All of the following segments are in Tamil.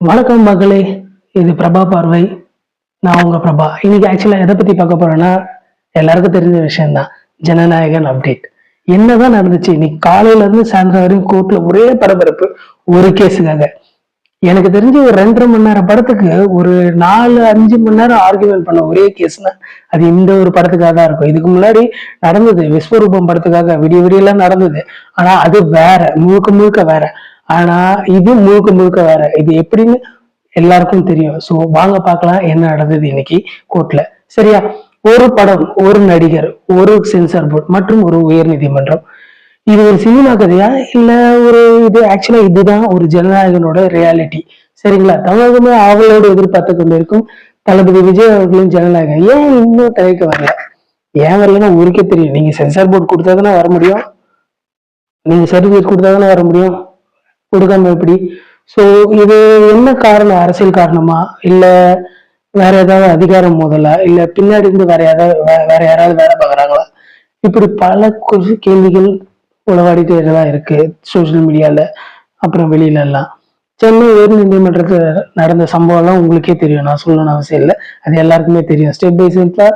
வணக்கம் மகளே இது பிரபா பார்வை. நான் உங்க பிரபா. இன்னைக்கு ஆக்சுவலா எதை பத்தி பார்க்க போறேன்னா எல்லாருக்கும் தெரிஞ்ச விஷயம்தான். ஜனநாயகன் அப்டேட் என்னதான் நடந்துச்சு இன்னைக்கு காலையில இருந்து சாயந்தரம் வரையும் கோர்ட்ல ஒரே பரபரப்பு ஒரு கேஸுக்காக எனக்கு தெரிஞ்சு ஒரு ரெண்டரை மணி நேரம் படத்துக்கு ஒரு நாலு அஞ்சு மணி நேரம் ஆர்குமெண்ட் பண்ண ஒரே கேஸ்னா அது இந்த ஒரு படத்துக்காக தான் இருக்கும். இதுக்கு முன்னாடி நடந்தது விஸ்வரூபம் படத்துக்காக விடிய விடியெல்லாம் நடந்தது. ஆனா அது வேற முழுக்க முழுக்க வேற. ஆனா இது முழுக்க முழுக்க வேற. இது எப்படின்னு எல்லாருக்கும் தெரியும். சோ வாங்க பார்க்கலாம் என்ன நடந்தது இன்னைக்கு கோர்ட்ல சரியா? ஒரு படம் ஒரு நடிகர் ஒரு சென்சார் போர்டு மற்றும் ஒரு உயர் நீதிமன்றம். இது ஒரு சினிமா கதையா? இல்ல ஒரு இது ஆக்சுவலா இதுதான் ஒரு ஜனநாயகனோட ரியாலிட்டி சரிங்களா? தமிழகமே ஆவலோடு எதிர்பார்த்து கொண்டிருக்கும் தளபதி விஜய் அவர்களின் ஜனநாயகம். ஏன் இன்னும் திரைக்கு வரல? ஏன் வரலன்னா ஊருக்கே தெரியும். நீங்க சென்சார் போர்டு கொடுத்தா தானே வர முடியும். நீங்க சர்டிபிகேட் கொடுத்தா தானே வர முடியும். கொடுக்காம எப்படி? சோ இது என்ன காரணம்? அரசியல் காரணமா? இல்ல வேற ஏதாவது அதிகாரம் மோதலா? இல்லை பின்னாடி இருந்து வேற ஏதாவது வேற யாராவது வேலை பார்க்கறாங்களா? இப்படி பல கொசு கேள்விகள் உளவாடிட்டே தான் இருக்கு சோசியல் மீடியால அப்புறம் வெளியில எல்லாம் சென்னை உயர்நீதிமன்றத்தில் நடந்த சம்பவம் எல்லாம் உங்களுக்கே தெரியும். நான் சொல்லணும்னு அவசியம் இல்லை. அது எல்லாருக்குமே தெரியும். ஸ்டெப் பை ஸ்டெப்பா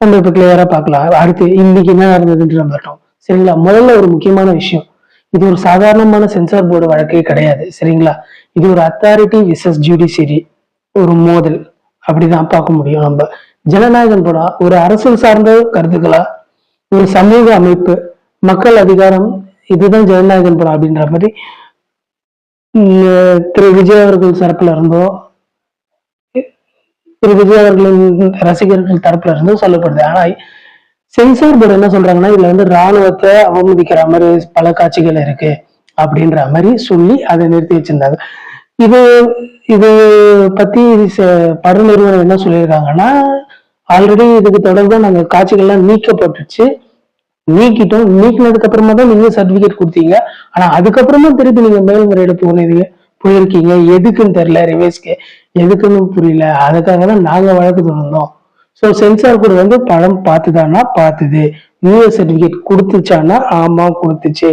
நம்ம இப்போ கிளியராக பார்க்கலாம். அடுத்து இன்னைக்கு என்ன நடந்ததுன்ற பார்த்தோம் சரிங்களா? முதல்ல ஒரு முக்கியமான விஷயம். இது ஒரு சாதாரணமான சென்சார் போர்டு வழக்கே கிடையாது சரிங்களா? இது ஒரு அத்தாரிட்டி விசஸ் ஜுடிஷியரி ஒரு மோதல். அப்படிதான் பார்க்க முடியும் நம்ம. ஜனநாயகம் படம் ஒரு அரசியல் சார்ந்த கருத்துக்களா? ஒரு சமூக அமைப்பு மக்கள் அதிகாரம் இதுதான் ஜனநாயகம் படம் அப்படின்ற மாதிரி. திரு விஜய் அவர்கள் தரப்புல இருந்தோ திரு விஜய் அவர்களின் ரசிகர்கள் தரப்புல இருந்தோ சொல்லப்படுது. ஆனா சென்சார் போர்டு என்ன சொல்றாங்கன்னா இதுல வந்து ராணுவத்தை அவமதிக்கிற மாதிரி பல காட்சிகள் இருக்கு அப்படின்ற மாதிரி சொல்லி அதை நிறுத்தி வச்சிருந்தாங்க. இது இது பத்தி ச- பட நிறுவனம் என்ன சொல்லியிருக்காங்கன்னா ஆல்ரெடி இதுக்கு தொடர்பா நாங்கள் காட்சிகள்லாம் நீக்கப்பட்டுச்சு. நீக்கிட்டோம். நீக்கினதுக்கு அப்புறமா தான் நீங்க சர்டிபிகேட் கொடுத்தீங்க. ஆனா அதுக்கப்புறமா திருப்பி நீங்க மேல்முறையீடு போனீங்க போயிருக்கீங்க. எதுக்குன்னு தெரியல ரிவேஸ்க்கு எதுக்குன்னு புரியல. அதுக்காக தான் நாங்க வழக்கு தொடர்ந்தோம். ஸோ சென்சார் கூட வந்து படம் பார்த்துதானா? பார்த்துது. US certificate கொடுத்துச்சானா? ஆமா கொடுத்துச்சு.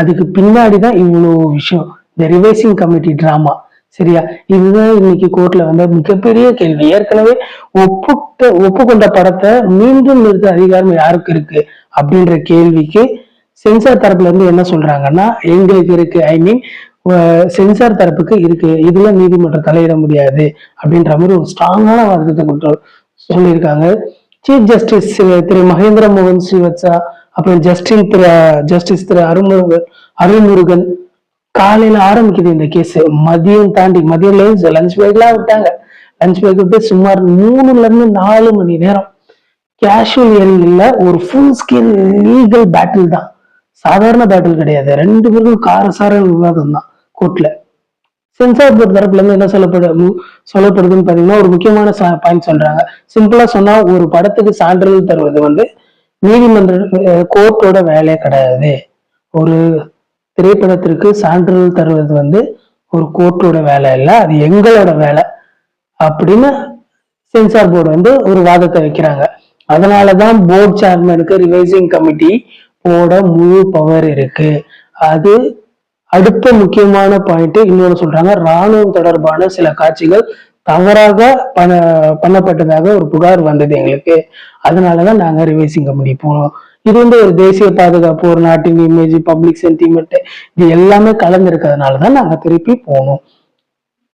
அதுக்கு பின்னாடி தான் இவ்வளோ விஷயம். இந்த ரிவைசிங் கமிட்டி டிராமா சரியா? இதுதான் இன்னைக்கு கோர்ட்ல வந்த மிகப்பெரிய கேள்வி. ஏற்கனவே ஒப்புட்ட ஒப்புக்கொண்ட படத்தை மீண்டும் நிறுத்த அதிகாரம் யாருக்கு இருக்கு? அப்படின்ற கேள்விக்கு சென்சார் தரப்புல இருந்து என்ன சொல்றாங்கன்னா எங்களுக்கு இருக்கு. ஐ மீன் சென்சார் தரப்புக்கு இருக்கு. இதுல நீதிமன்றம் தலையிட முடியாது. அப்படின்ற மாதிரி ஒரு ஸ்ட்ராங்கான வாதத்தை கொண்டு சொல்லியிருக்காங்க. சீஃப் ஜஸ்டிஸ் திரு மகேந்திர மோகன் ஸ்ரீவத்சா அப்புறம் ஜஸ்டின் திரு ஜஸ்டிஸ் திரு அருள்முருகன் அருள்முருகன் காலையில ஆரம்பிக்குது இந்த கேஸ் மதியம் தாண்டி மதியம் லஞ்ச் பிரேக்லாம் விட்டாங்க. லஞ்ச் பிரேக் விட்டு சுமார் மூணுல இருந்து நாலு மணி நேரம். கேஷுவல் ஹியரிங் இல்ல ஒரு ஃபுல் ஸ்கேல் லீகல் பேட்டில் தான். சாதாரண பேட்டில் கிடையாது. ரெண்டு பேருக்கும் காரசார விவாதம் தான் கோர்ட்ல சென்சார் போர்டு தரப்புல இருந்து என்ன சொல்லப்படும் சொல்லப்படுதுன்னு பாத்தீங்கன்னா ஒரு முக்கியமான பாயிண்ட் சொல்றாங்க. சிம்பிளா சொன்னா ஒரு படத்துக்கு சான்றிதழ் தருவது வந்து நீதிமன்ற கோர்ட்டோட வேலையே கிடையாது. ஒரு திரைப்படத்திற்கு சான்றிதழ் தருவது வந்து ஒரு கோர்ட்டோட வேலை இல்லை அது எங்களோட வேலை அப்படின்னு சென்சார் போர்டு வந்து ஒரு வாதத்தை வைக்கிறாங்க. அதனாலதான் போர்டு சேர்மனுக்கு ரிவைசிங் கமிட்டி போட முழு பவர் இருக்கு. அது அடுத்த முக்கியமான பாயிண்ட் இன்னொன்னு சொல்றாங்க. ராணுவம் தொடர்பான சில காட்சிகள் தவறாக பண்ண பண்ணப்பட்டதாக ஒரு புகார் வந்தது எங்களுக்கு. அதனாலதான் நாங்க ரிவைசிங் கமிட்டி போனோம் இது வந்து ஒரு தேசிய பாதுகாப்பு ஒரு நாட்டின் இமேஜ் பப்ளிக் சென்டிமெண்ட் இது எல்லாமே கலந்துருக்கிறதுனாலதான் நாங்க திருப்பி போனோம்.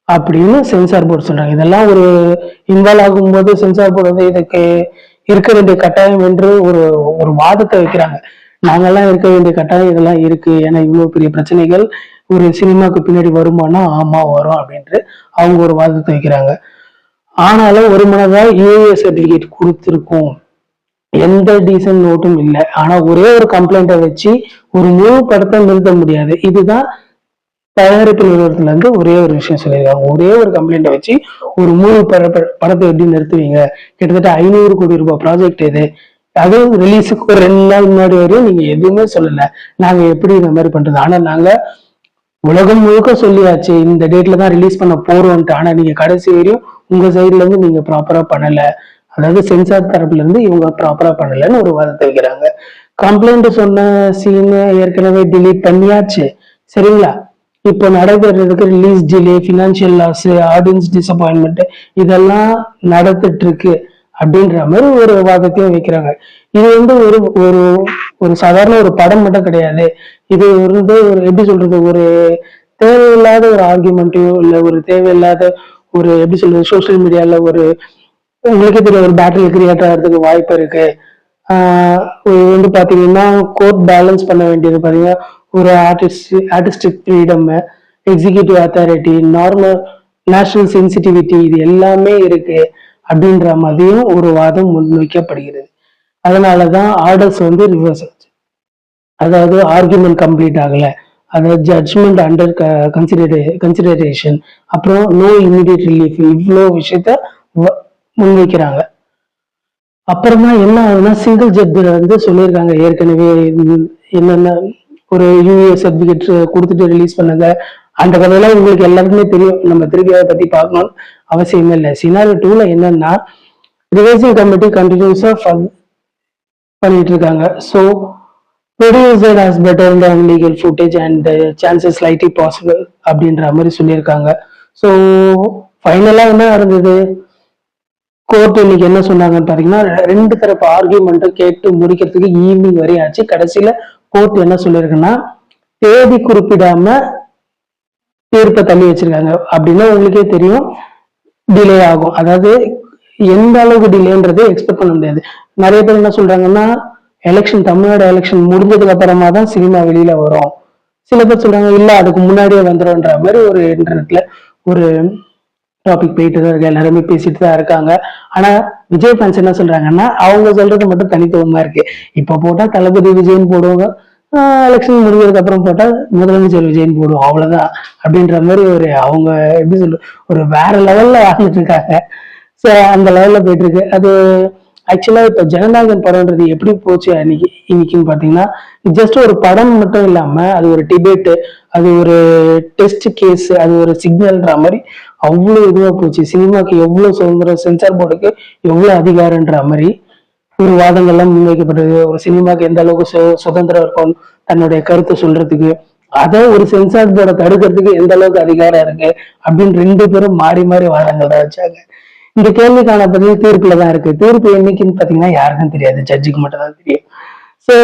அப்படின்னு சென்சார் போர்டு சொல்றாங்க. இதெல்லாம் ஒரு இன்வால்வ் ஆகும்போது சென்சார் போர்டு வந்து இதுக்கு இருக்க வேண்டிய கட்டாயம் என்று ஒரு ஒரு வாதத்தை வைக்கிறாங்க. நாங்கெல்லாம் இருக்க வேண்டிய கட்டாயம் இதெல்லாம் இருக்கு. ஏன்னா இவ்வளவு பெரிய பிரச்சனைகள் ஒரு சினிமாக்கு பின்னாடி வருமானா ஆமா வரும் அப்படின்ட்டு அவங்க ஒரு வாதத்தை வைக்கிறாங்க. ஆனாலும் ஒரு மனதா யூஏ சர்டிபிகேட் கொடுத்துருக்கோம். எந்த டீசன்ட் நோட்டும் இல்லை. ஆனா ஒரே ஒரு கம்ப்ளைண்ட்டை வச்சு ஒரு முழு படத்தை நிறுத்த முடியாது. இதுதான் தயாரிப்பு நிறுவனத்துல இருந்து ஒரே ஒரு விஷயம் சொல்லியிருக்காங்க. ஒரே ஒரு கம்ப்ளைண்ட்டை வச்சு ஒரு முழு பட- படத்தை எப்படி நிறுத்துவீங்க? கிட்டத்தட்ட ஐநூறு கோடி ரூபாய் ப்ராஜெக்ட் இது அதுவும் ரிலீஸுக்கு ஒரு ரெண்டு நாள் முன்னாடி வரையும் நீங்க எதுவுமே சொல்லல. நாங்க எப்படி இந்த மாதிரி பண்றது? ஆனா நாங்க உலகம் முழுக்க சொல்லியாச்சு இந்த டேட்ல தான் ரிலீஸ் பண்ண போறோம்ட்டு ஆனா நீங்க கடைசி வரையும் உங்க சைடுல இருந்து நீங்க ப்ராப்பரா பண்ணல. அதாவது சென்சார் தரப்புல இருந்து இவங்க ப்ராப்பரா பண்ணலன்னு ஒரு வாதத்தை வைக்கிறாங்க கம்ப்ளைண்ட் சொன்ன சீன் ஏற்கனவே டிலீட் பண்ணியாச்சு. சரிங்களா? இப்போ நடைபெறதுக்கு release delay financial loss audience disappointment இதெல்லாம் நடந்துட்டு இருக்கு. அப்படின்ற மாதிரி ஒரு வாதத்தையும் வைக்கிறாங்க. இது வந்து ஒரு ஒரு ஒரு சாதாரண ஒரு படம் மட்டும் கிடையாது. இது வந்து ஒரு எப்படி சொல்றது ஒரு தேவையில்லாத ஒரு ஆர்குமெண்ட்டையோ இல்லை ஒரு தேவையில்லாத ஒரு எப்படி சொல்றது சோஷியல் மீடியால ஒரு உங்களுக்கே தெரியும் ஒரு பேட்டில் கிரியேட் ஆகிறதுக்கு வாய்ப்பு இருக்கு. ஆஹ் வந்து பாத்தீங்கன்னா கோர்ட் பேலன்ஸ் பண்ண வேண்டியது பாத்தீங்கன்னா ஒரு artist artistic freedom executive authority normal national sensitivity இது எல்லாமே இருக்கு. அப்படின்ற மாதிரியும் ஒரு வாதம் முன்வைக்கப்படுகிறது அதனாலதான் ஆர்டர்ஸ் வந்து ரிவர்ஸ் ஆச்சு. அதாவது ஆர்குமெண்ட் கம்ப்ளீட் ஆகலை. அதாவது ஜட்ஜ்மெண்ட் அண்டர் கன்சிடரே கன்சிடரேஷன் அப்புறம் நோ இமிடியட் ரிலீஃப் இவ்வளோ விஷயத்த முன்வைக்கிறாங்க அப்புறமா என்ன ஆகுதுன்னா சிங்கிள் ஜட்ஜில் வந்து சொல்லியிருக்காங்க. ஏற்கனவே என்னென்ன ஒரு யூஏ சர்டிஃபிகேட் கொடுத்துட்டு ரிலீஸ் பண்ணுங்க. அந்த கதையெல்லாம் உங்களுக்கு எல்லாருக்குமே தெரியும். நம்ம திருப்பி அதை பத்தி பார்க்கணும் அவசியமே இல்லை. சினாரி டூல என்னன்னா ரிவைசிங் கமிட்டி கண்டினியூஸா பண்ணிட்டு இருக்காங்க. So producer has better then legal footage and chances lightly possible அப்படின்ற மாதிரி சொல்லியிருக்காங்க. ஸோ ஃபைனலாக என்ன இருந்தது கோர்ட் இன்னைக்கு என்ன சொன்னாங்கன்னு பார்த்தீங்கன்னா ரெண்டு தரப்பு ஆர்கியூமெண்ட்டை கேட்டு முடிக்கிறதுக்கு ஈவினிங் வரையும் ஆச்சு கடைசியில் கோர்ட் என்ன சொல்லியிருக்குன்னா தேதி குறிப்பிடாம தீர்ப்பை தள்ளி வச்சிருக்காங்க அப்படின்னா உங்களுக்கே தெரியும் டிலே ஆகும். அதாவது எந்த அளவுக்கு டிலேன்றது எக்ஸ்பெக்ட் பண்ண முடியாது. நிறைய பேர் என்ன சொல்றாங்கன்னா எலெக்ஷன் தமிழ்நாடு எலெக்ஷன் முடிஞ்சதுக்கு அப்புறமா தான் சினிமா வெளியில வரும். சில பேர் சொல்றாங்க இல்ல அதுக்கு முன்னாடியே வந்துடும்ன்ற மாதிரி ஒரு இன்டர்நெட்ல ஒரு டாபிக் போயிட்டு தான் இருக்கு. எல்லாருமே பேசிட்டு தான் இருக்காங்க. ஆனா விஜய் ஃபேன்ஸ் என்ன சொல்றாங்கன்னா அவங்க சொல்றது மட்டும் தனித்துவமா இருக்கு. இப்ப போட்டா தளபதி விஜய்னு போடுவாங்க. எலெக்ஷன் முடிஞ்சதுக்கு அப்புறம் போட்டால் முதலமைச்சர் விஜயன் போடுவோம் அவ்வளவுதான். அப்படின்ற மாதிரி ஒரு அவங்க எப்படி சொல்ற ஒரு வேற லெவல்ல வாழ்ந்துட்டு இருக்காங்க. ஸோ அந்த லெவல்ல போயிட்டு இருக்கு. அது ஆக்சுவலா இப்ப ஜனநாயகன் படம்ன்றது எப்படி போச்சு அன்னைக்கு இன்னைக்குன்னு பாத்தீங்கன்னா ஜஸ்ட் ஒரு படம் மட்டும் இல்லாம அது ஒரு டிபேட் அது ஒரு டெஸ்ட் கேஸ் அது ஒரு சிக்னல்ன்ற மாதிரி அவ்வளவு இதுவா போச்சு. சினிமாக்கு எவ்வளவு சுதந்திரம் சென்சார் போர்டுக்கு எவ்வளவு அதிகாரம்ன்ற மாதிரி ஒரு வாதங்கள்லாம் முன்வைக்கப்படுது ஒரு சினிமாக்கு எந்த அளவுக்கு சு- சுதந்திரம் இருக்கும் தன்னுடைய கருத்தை சொல்றதுக்கு அதை ஒரு சென்சார் போர்டை தடுக்கிறதுக்கு எந்த அளவுக்கு அதிகாரம் இருக்கு அப்படின்னு ரெண்டு பேரும் மாறி மாறி வாதங்கள் தான் வச்சாங்க. இந்த கேள்விக்கான பதில் தீர்ப்புல தான் இருக்கு. தீர்ப்பு என்னைக்குன்னு பாத்தீங்கன்னா யாருக்கும் தெரியாது. ஜட்ஜுக்கு மட்டும் தான் தெரியும். சோ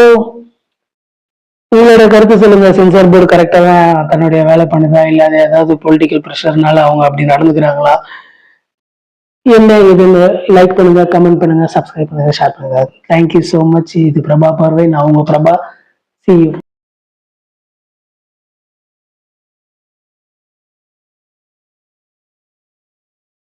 உங்களோட கருத்து சொல்லுங்க. சென்சார் போர்டு கரெக்டா தான் தன்னுடைய வேலை பண்ணுதா? இல்ல அது ஏதாவது பொலிட்டிக்கல் ப்ரெஷர்னால அவங்க அப்படி நடந்துக்கிறாங்களா? என்ன இதுன்னு லைக் பண்ணுங்க கமெண்ட் பண்ணுங்க சப்ஸ்கிரைப் பண்ணுங்க ஷேர் பண்ணுங்க. தேங்க்யூ ஸோ மச் இது பிரபா பார்வை. நான் உங்க பிரபா. C you